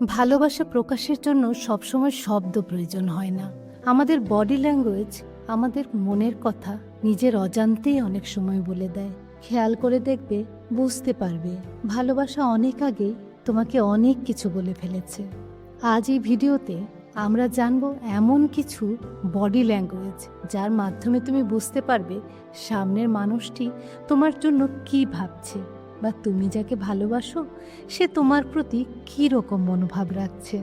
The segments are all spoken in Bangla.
ভালোবাসা প্রকাশের জন্য সবসময় শব্দ প্রয়োজন হয় না। আমাদের বডি ল্যাঙ্গুয়েজ আমাদের মনের কথা নিজের অজান্তেই অনেক সময় বলে দেয়। খেয়াল করে দেখবে, বুঝতে পারবে, ভালোবাসা অনেক আগেই তোমাকে অনেক কিছু বলে ফেলেছে। আজ এই ভিডিওতে আমরা জানব এমন কিছু বডি ল্যাঙ্গুয়েজ যার মাধ্যমে তুমি বুঝতে পারবে সামনের মানুষটি তোমার জন্য কি ভাবছে। বা তুমি যাকে ভালোবাসো, সে তোমার প্রতি কী রকম মনোভাব রাখছে?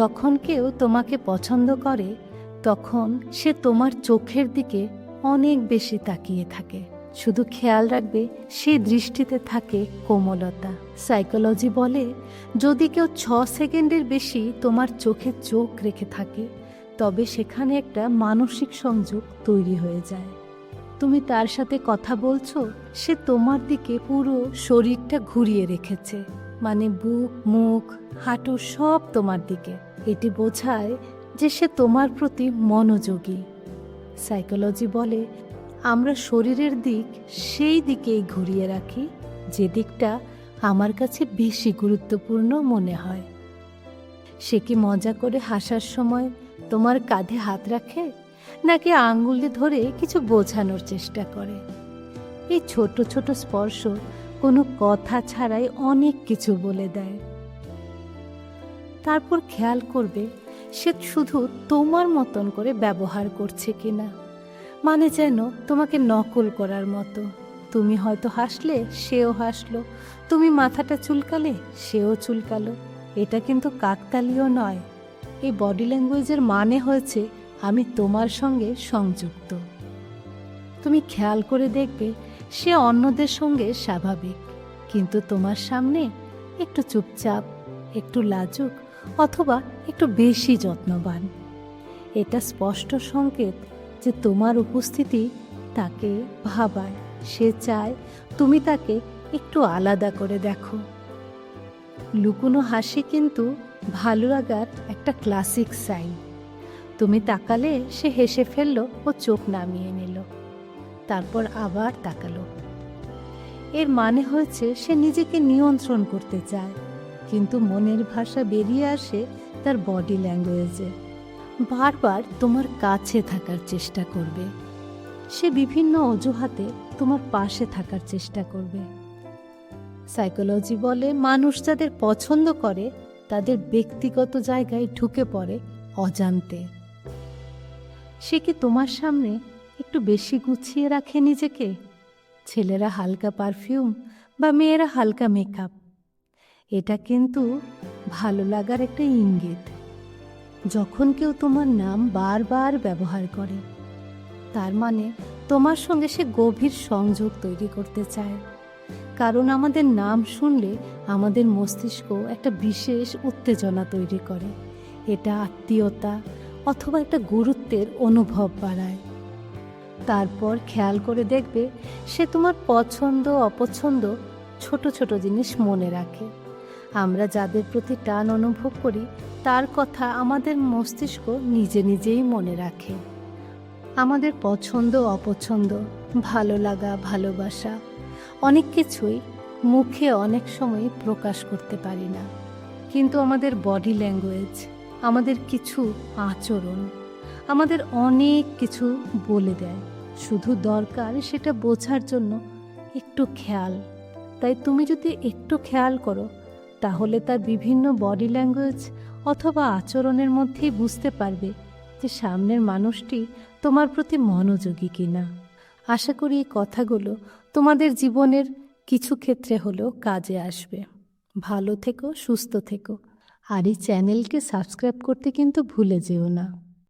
যখন কেউ তোমাকে পছন্দ করে, তখন সে তোমার চোখের দিকে অনেক বেশি তাকিয়ে থাকে। শুধু খেয়াল রাখবে, সেই দৃষ্টিতে থাকে কোমলতা। সাইকোলজি বলে, যদি কেউ ছ সেকেন্ডের বেশি তোমার চোখে চোখ রেখে থাকে, তবে সেখানে একটা মানসিক সংযোগ তৈরি হয়ে যায়। তুমি তার সাথে কথা বলছো, সে তোমার দিকে পুরো শরীরটা ঘুরিয়ে রেখেছে। মানে বুক, মুখ, হাঁটু সব তোমার দিকে। এটি বোঝায় যে সে তোমার প্রতি মনোযোগী। সাইকোলজি বলে, আমরা শরীরের দিক সেই দিকেই ঘুরিয়ে রাখি, যে দিকটা আমার কাছে বেশি গুরুত্বপূর্ণ মনে হয়। সে কি মজা করে হাসার সময় তোমার কাঁধে হাত রাখে? নাকি আঙ্গুলে ধরে কিছু বোঝানোর চেষ্টা করে। এই ছোট ছোট স্পর্শ কোনো কথা ছাড়াই অনেক কিছু বলে দেয়। তারপর খেয়াল করবে সে শুধু তোমার মতন করে ব্যবহার করছে কিনা। মানে যেন তোমাকে নকল করার মতো। তুমি হয়তো হাসলে, সেও হাসলো। তুমি মাথাটা চুলকালে, সেও চুলকালো। এটা কিন্তু কাকতালীয় নয়। এই বডি ল্যাঙ্গুয়েজের মানে হয়েছে আমি তোমার সঙ্গে সংযুক্ত। তুমি খেয়াল করে দেখবে সে অন্যদের সঙ্গে স্বাভাবিক, কিন্তু তোমার সামনে একটু চুপচাপ, একটু লাজুক অথবা একটু বেশি যত্নবান। এটা স্পষ্ট সংকেত যে তোমার উপস্থিতি তাকে ভাবায় সে চায় তুমি তাকে একটু আলাদা করে দেখো। লুকোনো হাসি কিন্তু ভালো লাগার একটা ক্লাসিক সাইন। তুমি তাকালে সে হেসে ফেলল ও চোখ নামিয়ে নিল। তারপর আবার তাকালো। এর মানে হয়েছে সে নিজেকে নিয়ন্ত্রণ করতে চায়, কিন্তু মনের ভাষা বেরিয়ে আসে তার বডি ল্যাঙ্গুয়েজে। বারবার তোমার কাছে থাকার চেষ্টা করবে। সে বিভিন্ন অজুহাতে তোমার পাশে থাকার চেষ্টা করবে। সাইকোলজি বলে মানুষ যাদের পছন্দ করে, তাদের ব্যক্তিগত জায়গায় ঢুকে পড়ে অজান্তে। সে কি তোমার সামনে একটু বেশি গুছিয়ে রাখে নিজেকে? ছেলেরা হালকা পারফিউম বা মেয়েরা হালকা মেকআপ। এটা কিন্তু ভালো লাগার একটা ইঙ্গিত। যখন কেউ তোমার নাম বারবার ব্যবহার করে, তার মানে তোমার সঙ্গে সে গভীর সংযোগ তৈরি করতে চায়। কারণ আমাদের নাম শুনলে আমাদের মস্তিষ্ক একটা বিশেষ উত্তেজনা তৈরি করে। এটা আত্মীয়তা অথবা একটা গুরুত্বের অনুভব বাড়ায়। তারপর খেয়াল করে দেখবে সে তোমার পছন্দ, অপছন্দ ছোট ছোট জিনিস মনে রাখে। আমরা যাদের প্রতি টান অনুভব করি, তার কথা আমাদের মস্তিষ্ক নিজে নিজেই মনে রাখে। আমাদের পছন্দ, অপছন্দ, ভালো লাগা, ভালোবাসা, অনেক কিছুই মুখে অনেক সময় প্রকাশ করতে পারি না। কিন্তু আমাদের বডি ল্যাঙ্গুয়েজ আমাদের কিছু আচরণ, আমাদের অনেক কিছু বলে দেয়। শুধু দরকার সেটা বোঝার জন্য একটু খেয়াল। তাই তুমি যদি একটু খেয়াল করো, তাহলে তার বিভিন্ন বডি ল্যাঙ্গুয়েজ অথবা আচরণের মধ্যেই বুঝতে পারবে যে সামনের মানুষটি তোমার প্রতি মনোযোগী কিনা। আশা করি এই কথাগুলো তোমাদের জীবনের কিছু ক্ষেত্রে হলেও কাজে আসবে। ভালো থেকো, সুস্থ থেকো। আর এই চ্যানেলকে সাবস্ক্রাইব করতে কিন্তু ভুলে যেও না।